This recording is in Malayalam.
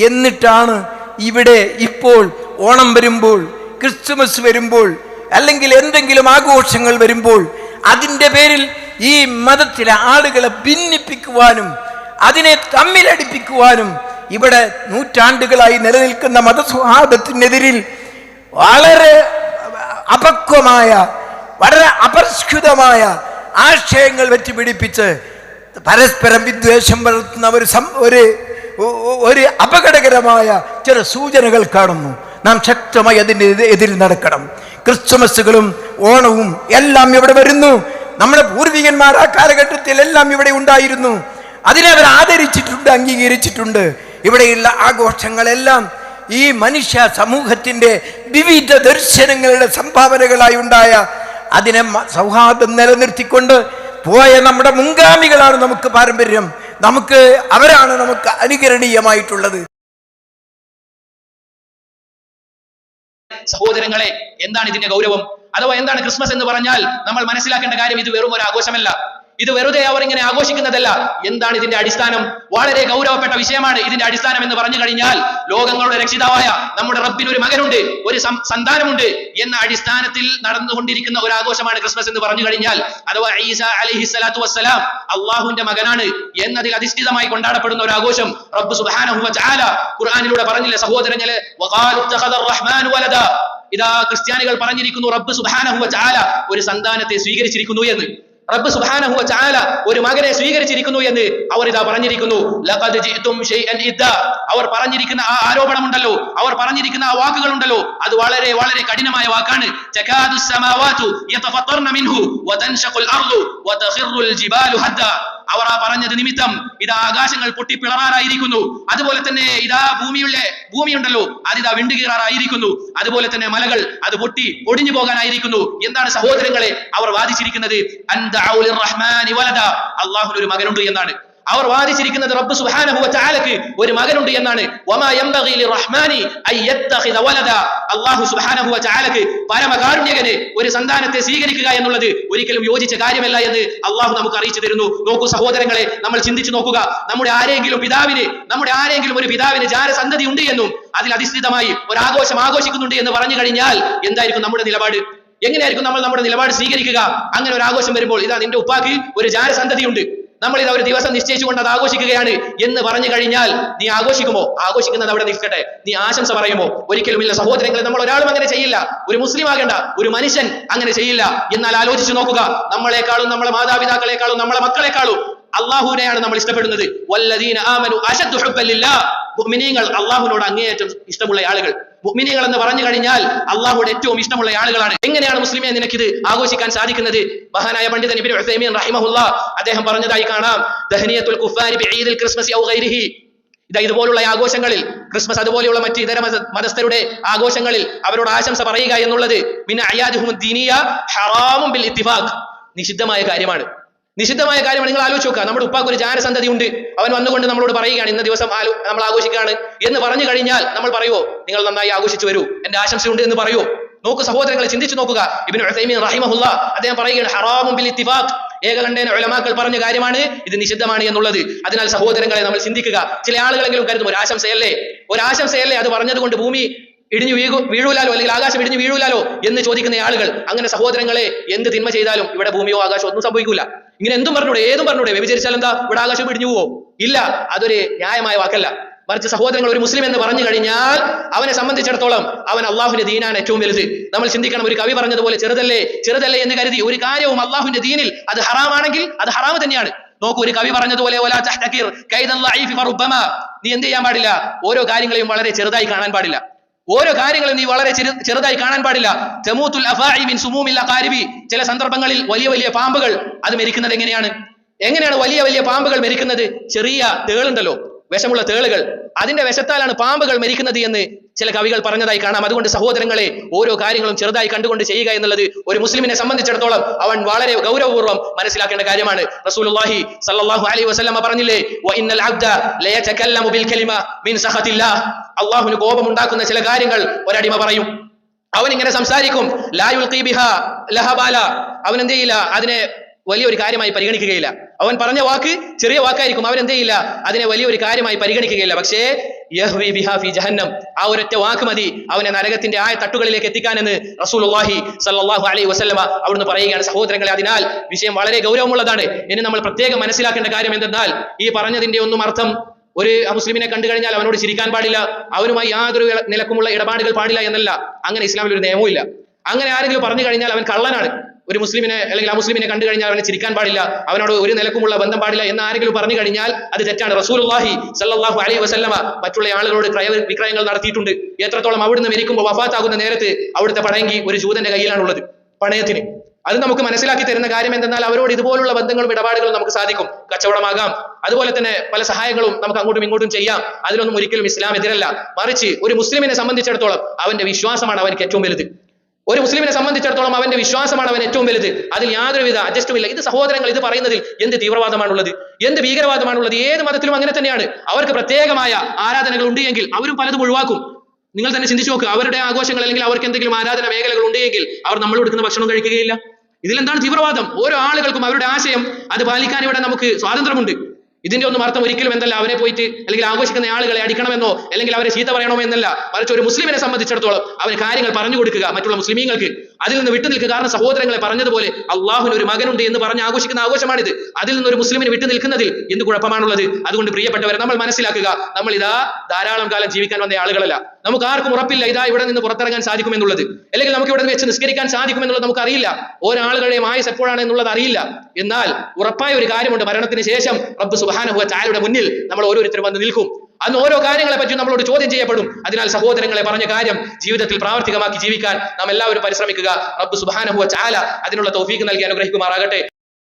എന്നിട്ടാണ് ഇവിടെ ഇപ്പോൾ ഓണം വരുമ്പോൾ ക്രിസ്തുമസ് വരുമ്പോൾ അല്ലെങ്കിൽ എന്തെങ്കിലും ആഘോഷങ്ങൾ വരുമ്പോൾ അതിന്റെ പേരിൽ ഈ മതത്തിലെ ആളുകളെ ഭിന്നിപ്പിക്കുവാനും അതിനെ തമ്മിലടിപ്പിക്കുവാനും ഇവിടെ നൂറ്റാണ്ടുകളായി നിലനിൽക്കുന്ന മതസൗഹാർദ്ദത്തിനെതിരിൽ വളരെ അപക്വമായ വളരെ അപരിഷ്കൃതമായ ആശയങ്ങൾ വെച്ച് പിടിപ്പിച്ച് പരസ്പരം വിദ്വേഷം വളർത്തുന്ന ഒരു ഒരു ഒരു അപകടകരമായ ചില സൂചനകൾ കാണുന്നു. നാം ശക്തമായി അതിന്റെ എതി- എതിരിൽ നടക്കണം. ക്രിസ്മസുകളും ഓണവും എല്ലാം ഇവിടെ വരുന്നു. നമ്മുടെ പൂർവികന്മാർ ആ കാലഘട്ടത്തിൽ എല്ലാം ഇവിടെ ഉണ്ടായിരുന്നു. അതിനെ അവർ ആദരിച്ചിട്ടുണ്ട് അംഗീകരിച്ചിട്ടുണ്ട്. ഇവിടെയുള്ള ആഘോഷങ്ങളെല്ലാം ഈ മനുഷ്യ സമൂഹത്തിന്റെ വിവിധ ദർശനങ്ങളുടെ സംഭാവനകളായി ഉണ്ടായ അതിനെ സൗഹാർദ്ദം നിലനിർത്തിക്കൊണ്ട് പോയ നമ്മുടെ മുൻഗാമികളാണ് നമുക്ക് പാരമ്പര്യം. നമുക്ക് അവരാണ് നമുക്ക് അനുകരണീയമായിട്ടുള്ളത്. സഹോദരങ്ങളെ എന്താണ് ഇതിന്റെ ഗൗരവം? അഥവാ എന്താണ് ക്രിസ്മസ് എന്ന് പറഞ്ഞാൽ നമ്മൾ മനസ്സിലാക്കേണ്ട കാര്യം ഇത് വെറും ഒരു ആഘോഷമല്ല. ഇത് വെറുതെ അവർ ഇങ്ങനെ ആഘോഷിക്കുന്നതല്ല. എന്താണ് ഇതിന്റെ അടിസ്ഥാനം? വളരെ ഗൗരവപ്പെട്ട വിഷയമാണ് ഇതിന്റെ അടിസ്ഥാനം എന്ന് പറഞ്ഞു കഴിഞ്ഞാൽ ലോകങ്ങളുടെ രക്ഷിതാവായ നമ്മുടെ റബ്ബിന് ഒരു മകനുണ്ട് ഒരു സന്താനമുണ്ട് എന്ന അടിസ്ഥാനത്തിൽ നടന്നുകൊണ്ടിരിക്കുന്ന ഒരു ആഘോഷമാണ് ക്രിസ്മസ് എന്ന് പറഞ്ഞു കഴിഞ്ഞാൽ. അഥവാ ഈസ അലൈഹി സ്വലാത്തു വസ്സലാം അള്ളാഹുവിന്റെ മകനാണ് എന്നതിൽ അധിഷ്ഠിതമായി കൊണ്ടാടപ്പെടുന്ന ഒരു ആഘോഷം. റബ്ബ് സുബ്ഹാനഹു ഖുർആാനിലൂടെ പറഞ്ഞില്ലേ സഹോദരങ്ങളെ ഇതാ ക്രിസ്ത്യാനികൾ പറഞ്ഞിരിക്കുന്നു റബ്ബ് സുബ്ഹാനഹു വ ഒരു സന്താനത്തെ സ്വീകരിച്ചിരിക്കുന്നു എന്ന്. റബ്ബ് സുബ്ഹാനഹു ഒരു മകനെ സ്വീകരിച്ചിരിക്കുന്നു എന്ന് അവർ ഇതാ പറഞ്ഞിരിക്കുന്നു. ലഖദ് ഷൈഅൻ അവർ പറഞ്ഞിരിക്കുന്ന ആ ആരോപണമുണ്ടല്ലോ. അവർ പറഞ്ഞിരിക്കുന്ന ആ വാക്കുകളുണ്ടല്ലോ. അത് വളരെ വളരെ കഠിനമായ വാക്കാണ്. തകാദു സമാവാതു യതഫത്തർന മിൻഹു വതഖിറുൽ ജിബാലു ഹദ്ദാ. അവർ ആ പറഞ്ഞത് നിമിത്തം ഇതാ ആകാശങ്ങൾ പൊട്ടിപ്പിളറാറായിരിക്കുന്നു അതുപോലെ തന്നെ ഇതാ ഭൂമിയുള്ള ഭൂമിയുണ്ടല്ലോ അതിതാ വിണ്ടുകീറാറായിരിക്കുന്നു അതുപോലെ തന്നെ മലകൾ അത് പൊട്ടി ഒടിഞ്ഞു പോകാനായിരിക്കുന്നു. എന്താണ് സഹോദരങ്ങളെ അവർ വാദിച്ചിരിക്കുന്നത്? വലദ. അള്ളാഹുവിന് ഒരു മകനുണ്ട് എന്നാണ്. അവർ വാദിച്ചിരിക്കുന്നത് റബ്ബ് സുബ്ഹാനഹു വ തആലക്ക് ഒരു മകനുണ്ട് എന്നാണ്. അല്ലാഹു സുബ്ഹാനഹു വ തആലക്ക് പരമകാരുണ്യകന് ഒരു സന്താനത്തെ സ്വീകരിക്കുക എന്നുള്ളത് ഒരിക്കലും യോജിച്ച കാര്യമല്ല എന്ന് അള്ളാഹു നമുക്ക് അറിയിച്ചു തരുന്നു. നോക്കൂ സഹോദരങ്ങളെ നമ്മൾ ചിന്തിച്ചു നോക്കുക. നമ്മുടെ ആരെങ്കിലും പിതാവിന് നമ്മുടെ ആരെങ്കിലും ഒരു പിതാവിന് ജാരസന്തതി ഉണ്ട് എന്നും അതിൽ അധിഷ്ഠിതമായി ഒരു ആഘോഷം ആഘോഷിക്കുന്നുണ്ട് എന്ന് പറഞ്ഞു കഴിഞ്ഞാൽ എന്തായിരിക്കും നമ്മുടെ നിലപാട്? എങ്ങനെയായിരിക്കും നമ്മൾ നമ്മുടെ നിലപാട് സ്വീകരിക്കുക? അങ്ങനെ ഒരു ആഘോഷം വരുമ്പോൾ ഇതാ നിന്റെ ഉപ്പാക്ക് ഒരു ജാരസന്തതിയുണ്ട്. നമ്മൾ ഇത് ഒരു ദിവസം നിശ്ചയിച്ചുകൊണ്ട് അത് ആഘോഷിക്കുകയാണ് എന്ന് പറഞ്ഞു കഴിഞ്ഞാൽ നീ ആഘോഷിക്കുമോ? ആഘോഷിക്കുന്നത് അവിടെ നിൽക്കട്ടെ. നീ ആശംസ പറയുമോ? ഒരിക്കലുമില്ല സഹോദരങ്ങളെ നമ്മൾ ഒരാളും അങ്ങനെ ചെയ്യില്ല. ഒരു മുസ്ലിം ആകേണ്ട. ഒരു മനുഷ്യൻ അങ്ങനെ ചെയ്യില്ല. എന്നാൽ ആലോചിച്ചു നോക്കുക. നമ്മളെക്കാളും നമ്മളെ മാതാപിതാക്കളെക്കാളും നമ്മളെ മക്കളെക്കാളും അള്ളാഹുവിനെയാണ് നമ്മൾ ഇഷ്ടപ്പെടുന്നത്. വല്ലദീന ലില്ലാഹ് മുഅ്മിനീങ്ങൾ അള്ളാഹുവിനോട് അങ്ങേയറ്റം ഇഷ്ടമുള്ള ആളുകൾ. മുഅ്മിനീങ്ങൾ എന്ന് പറഞ്ഞു കഴിഞ്ഞാൽ അള്ളാഹുவோട് ഏറ്റവും ഇഷ്ടമുള്ള ആളുകളാണ്. എങ്ങനെയാണ് മുസ്ലിമെ നിനക്കിത് ആഘോഷിക്കാൻ സാധിക്കുന്നത്? മഹാനായ പണ്ഡിതൻ ഇബ്നു ഉസൈമീൻ അദ്ദേഹം പറഞ്ഞതായി കാണാം. കുഫാരി ക്രിസ്മസ് ഔ ഗൈരിഹി. ഇതാ ഇതുപോലുള്ള ആഘോഷങ്ങളിൽ ക്രിസ്മസ് അതുപോലെയുള്ള മറ്റ് ഇതര മതസ്ഥരുടെ ആഘോഷങ്ങളിൽ അവരോട് ആശംസ പറയുക എന്നുള്ളത് പിന്നെ ഹറാമും ബിൽ ഇത്തിഫാഖ്. നിഷിദ്ധമായ കാര്യമാണ്. നിഷിദ്ധമായ കാര്യമാണ് നിങ്ങൾ ആലോചിച്ച് നോക്കുക. നമ്മുടെ ഉപ്പാക്ക് ഒരു ജാനസന്ധതി ഉണ്ട് അവൻ വന്നുകൊണ്ട് നമ്മളോട് പറയുകയാണ് ഇന്ന ദിവസം ആലോ നമ്മൾ ആഘോഷിക്കുകയാണ് എന്ന് പറഞ്ഞു കഴിഞ്ഞാൽ നമ്മൾ പറയുമോ നിങ്ങൾ നന്നായി ആഘോഷിച്ചു വരൂ എന്റെ ആശംസയുണ്ട് എന്ന് പറയുമോ നോക്ക് സഹോദരങ്ങളെ ചിന്തിച്ചു നോക്കുക. ഇബ്നു ഉസൈമീൻ അദ്ദേഹം പറയുകയാണ് ഹറാമും ബിൽ ഇത്തിഫാഖ്. ഏകകണ്ഠേന ഉലമാക്കൾ പറഞ്ഞ കാര്യമാണ് ഇത് നിഷിദ്ധമാണ് എന്നുള്ളത്. അതിനാൽ സഹോദരങ്ങളെ നമ്മൾ ചിന്തിക്കുക. ചില ആളുകളെങ്കിലും കരുതും ഒരു ആശംസയല്ലേ ഒരു ആശംസയല്ലേ അത് പറഞ്ഞതുകൊണ്ട് ഭൂമി ഇടിഞ്ഞു വീഴു വീഴൂലാലോ? അല്ലെങ്കിൽ ആകാശം ഇടിഞ്ഞു വീഴൂലാലോ? എന്ന് ചോദിക്കുന്ന ആളുകൾ അങ്ങനെ സഹോദരങ്ങളെ എന്ത് തിന്മ ചെയ്താലും ഇവിടെ ഭൂമിയോ ആകാശമോ ഒന്നും സംഭവിക്കൂല. ഇങ്ങനെ എന്തും പറഞ്ഞൂടെ ഏതും പറഞ്ഞൂടെ? വ്യഭിചരിച്ചാൽ എന്താ? ഇവിടെ ആകാശം പിടിഞ്ഞു പോവോ. ഇല്ല അതൊരു ന്യായമായ വാക്കല്ല. മറിച്ച് സഹോദരങ്ങൾ ഒരു മുസ്ലിം എന്ന് പറഞ്ഞു കഴിഞ്ഞാൽ അവനെ സംബന്ധിച്ചിടത്തോളം അവൻ അള്ളാഹുവിന്റെ ദീനാണ് ഏറ്റവും വലുത്. നമ്മൾ ചിന്തിക്കണം ഒരു കവി പറഞ്ഞതുപോലെ ചെറുതല്ലേ? ചെറുതല്ലേ എന്ന് കരുതി ഒരു കാര്യവും അള്ളാഹുവിന്റെ ദീനിൽ അത് ഹറാമാണെങ്കിൽ അത് ഹറാമ് തന്നെയാണ്. നോക്കൂ ഒരു കവി പറഞ്ഞതുപോലെ. നീ എന്ത് ചെയ്യാൻ പാടില്ല? ഓരോ കാര്യങ്ങളെയും വളരെ ചെറുതായി കാണാൻ പാടില്ല. ഓരോ കാര്യങ്ങളും നീ വളരെ ചെറു ചെറുതായി കാണാൻ പാടില്ല. മിൻ സുമൂമിൽ അഖാരിബി ചില സന്ദർഭങ്ങളിൽ വലിയ വലിയ പാമ്പുകൾ അത് മരിക്കുന്നത് എങ്ങനെയാണ്? എങ്ങനെയാണ് വലിയ വലിയ പാമ്പുകൾ മരിക്കുന്നത്? ചെറിയ തേളുണ്ടല്ലോ. വിഷമുള്ള തേളുകൾ. അതിന്റെ വിഷത്താലാണ് പാമ്പുകൾ മരിക്കുന്നത് എന്ന് ചില കവികൾ പറഞ്ഞതായി കാണാം. അതുകൊണ്ട് സഹോദരങ്ങളെ ഓരോ കാര്യങ്ങളും ചെറുതായി കണ്ടുകൊണ്ട് ചെയ്യുക എന്നുള്ളത് ഒരു മുസ്ലിമിനെ സംബന്ധിച്ചിടത്തോളം അവൻ വളരെ ഗൗരവപൂർവം മനസ്സിലാക്കേണ്ട കാര്യമാണ്. റസൂലുള്ളാഹി സല്ലല്ലാഹു അലൈഹി വസല്ലമ പറഞ്ഞില്ലേ വ ഇന്നൽ അബ്ദ ലയതകല്ലമു ബിൽ കലിമ മിൻ സഖത്തില്ലാഹ് കോപം കോപമുണ്ടാക്കുന്ന ചില കാര്യങ്ങൾ ഒരടിമ പറയും. അവൻ ഇങ്ങനെ സംസാരിക്കും ലാ യുൽഖി ബിഹാ ലഹബാല. അവൻ എന്ത് ചെയ്യില്ല അതിനെ വലിയൊരു കാര്യമായി പരിഗണിക്കുകയില്ല. അവൻ പറഞ്ഞ വാക്ക് ചെറിയ വാക്കായിരിക്കും. അവൻ എന്ത് ചെയ്യില്ല അതിനെ വലിയൊരു കാര്യമായി പരിഗണിക്കുകയില്ല. പക്ഷേ യഹ്വി ജഹന്നം. ആ ഒരൊറ്റ വാക്ക് മതി. അവനെ നരകത്തിന്റെ ആയ തട്ടുകളിലേക്ക് എത്തിക്കാനെന്ന് റസൂലുള്ളാഹി സല്ലല്ലാഹു അലൈഹി വസല്ലമ അവിടുന്ന് പറയുകയാണ്. സഹോദരങ്ങളെ അതിനാൽ വിഷയം വളരെ ഗൗരവമുള്ളതാണ്. ഇനി നമ്മൾ പ്രത്യേകം മനസ്സിലാക്കേണ്ട കാര്യം എന്തെന്നാൽ ഈ പറഞ്ഞതിന്റെ ഒന്നും അർത്ഥം ഒരു മുസ്ലിമിനെ കണ്ടു കഴിഞ്ഞാൽ അവനോട് ചിരിക്കാൻ പാടില്ല. അവനുമായി യാതൊരു നിലക്കുമുള്ള ഇടപാടുകൾ പാടില്ല എന്നല്ല. അങ്ങനെ ഇസ്ലാമിൽ ഒരു നിയമവും ഇല്ല അങ്ങനെ ആരെങ്കിലും പറഞ്ഞു കഴിഞ്ഞാൽ അവൻ കള്ളനാണ്. ഒരു മുസ്ലിമിനെ അല്ലെങ്കിൽ ആ മുസ്ലിമിനെ കണ്ടു കഴിഞ്ഞാൽ അവനെ ചിരിക്കാൻ പാടില്ല അവനോട് ഒരു നിലക്കുമുള്ള ബന്ധം പാടില്ല എന്ന് ആരെങ്കിലും പറഞ്ഞു കഴിഞ്ഞാൽ അത് തെറ്റാണ്. റസൂലുള്ളാഹി സല്ലല്ലാഹു അലൈഹി വസല്ലമ മറ്റുള്ള ആളുകളോട് ക്രയ വിക്രയങ്ങൾ നടത്തിയിട്ടുണ്ട്. എത്രത്തോളം അവിടുന്ന് മരിക്കുമ്പോൾ വഫാത്താകുന്ന നേരത്ത് അവിടുത്തെ പടയങ്കി ഒരു ജൂതന്റെ കയ്യിലാണ് ഉള്ളത് പണയത്തിന്. അത് നമുക്ക് മനസ്സിലാക്കി തരുന്ന കാര്യം എന്തെന്നാൽ അവരോട് ഇതുപോലുള്ള ബന്ധങ്ങളും ഇടപാടുകളും നമുക്ക് സാധിക്കും. കച്ചവടമാകാം. അതുപോലെ തന്നെ പല സഹായങ്ങളും നമുക്ക് അങ്ങോട്ടും ഇങ്ങോട്ടും ചെയ്യാം. അതിലൊന്നും ഒരിക്കലും ഇസ്ലാം എതിരല്ല. മറിച്ച് ഒരു മുസ്ലിമിനെ സംബന്ധിച്ചിടത്തോളം അവന്റെ വിശ്വാസമാണ് അവനിക്ക് ഏറ്റവും വലുത്. ഒരു മുസ്ലിമിനെ സംബന്ധിച്ചിടത്തോളം അവന്റെ വിശ്വാസമാണ് അവൻ ഏറ്റവും വലുത്. അതിൽ യാതൊരുവിധ അഡ്ജസ്റ്റും ഇല്ല. ഇത് സഹോദരങ്ങൾ ഇത് പറയുന്നതിൽ എന്ത് തീവ്രവാദമാണുള്ളത്? എന്ത് ഭീകരവാദമാണുള്ളത്? ഏത് മതത്തിലും അങ്ങനെ തന്നെയാണ്. അവർക്ക് പ്രത്യേകമായ ആരാധനകൾ ഉണ്ട് എങ്കിൽ അവരും പലതും ഒഴിവാക്കും. നിങ്ങൾ തന്നെ ചിന്തിച്ചു നോക്കുക അവരുടെ ആഘോഷങ്ങൾ അല്ലെങ്കിൽ അവർക്ക് എന്തെങ്കിലും ആരാധന മേഖലകൾ ഉണ്ട് എങ്കിൽ അവർ നമ്മൾ കൊടുക്കുന്ന ഭക്ഷണം കഴിക്കുകയില്ല. ഇതിലെന്താണ് തീവ്രവാദം? ഓരോ ആളുകൾക്കും അവരുടെ ആശയം അത് പാലിക്കാൻ ഇവിടെ നമുക്ക് സ്വാതന്ത്ര്യമുണ്ട്. ഇതിന്റെ ഒന്നും അർത്ഥം ഒരിക്കലും എന്തല്ല? അവരെ പോയിട്ട് അല്ലെങ്കിൽ ആഘോഷിക്കുന്ന ആളുകളെ അടിക്കണമെന്നോ അല്ലെങ്കിൽ അവരെ ചീത്ത പറയണമോ എന്നല്ല. മറിച്ച് ഒരു മുസ്ലിമിനെ സംബന്ധിച്ചിടത്തോളം അവന് കാര്യങ്ങൾ പറഞ്ഞു കൊടുക്കുക മറ്റുള്ള മുസ്ലിമീങ്ങൾക്ക്. അതിൽ നിന്ന് വിട്ടു നിൽക്കുക കാരണം സഹോദരങ്ങളെ പറഞ്ഞതുപോലെ അള്ളാഹുവിന് ഒരു മകനുണ്ട് എന്ന് പറഞ്ഞ് ആഘോഷിക്കുന്ന ആഘോഷമാണിത്. അതിൽ നിന്ന് ഒരു മുസ്ലിമിന് വിട്ടു നിൽക്കുന്നതിൽ എന്ത് കുഴപ്പമാണുള്ളത്? അതുകൊണ്ട് പ്രിയപ്പെട്ടവരെ നമ്മൾ മനസ്സിലാക്കുക നമ്മൾ ഇതാ ധാരാളം കാലം ജീവിക്കാൻ വന്ന ആളുകളല്ല. നമുക്ക് ആർക്കും ഉറപ്പില്ല ഇതാ ഇവിടെ നിന്ന് പുറത്തിറങ്ങാൻ സാധിക്കുമെന്നുള്ളത്. അല്ലെങ്കിൽ നമുക്ക് ഇവിടെ വെച്ച് നിസ്കരിക്കാൻ സാധിക്കുമെന്നുള്ളത് നമുക്ക് അറിയില്ല ഒരാളുകളുടെ ആയസ് എപ്പോഴാണ് എന്നുള്ളത് അറിയില്ല. എന്നാൽ ഉറപ്പായ ഒരു കാര്യമുണ്ട്. മരണത്തിന് ശേഷം റബ്ബ് സുബാനുഭവ ചായയുടെ മുന്നിൽ നമ്മൾ ഓരോരുത്തരും വന്ന് നിൽക്കും. അന്ന് ഓരോ കാര്യങ്ങളെ പറ്റി നമ്മളോട് ചോദ്യം ചെയ്യപ്പെടും. അതിനാൽ സഹോദരങ്ങളെ പറഞ്ഞ കാര്യം ജീവിതത്തിൽ പ്രാവർത്തികമാക്കി ജീവിക്കാൻ നാം എല്ലാവരും പരിശ്രമിക്കുക. റബ്ബ് സുബാനുഭവ ചാല അതിനുള്ള തൗഫീക്ക് നൽകി അനുഗ്രഹിക്കുമാറാകട്ടെ.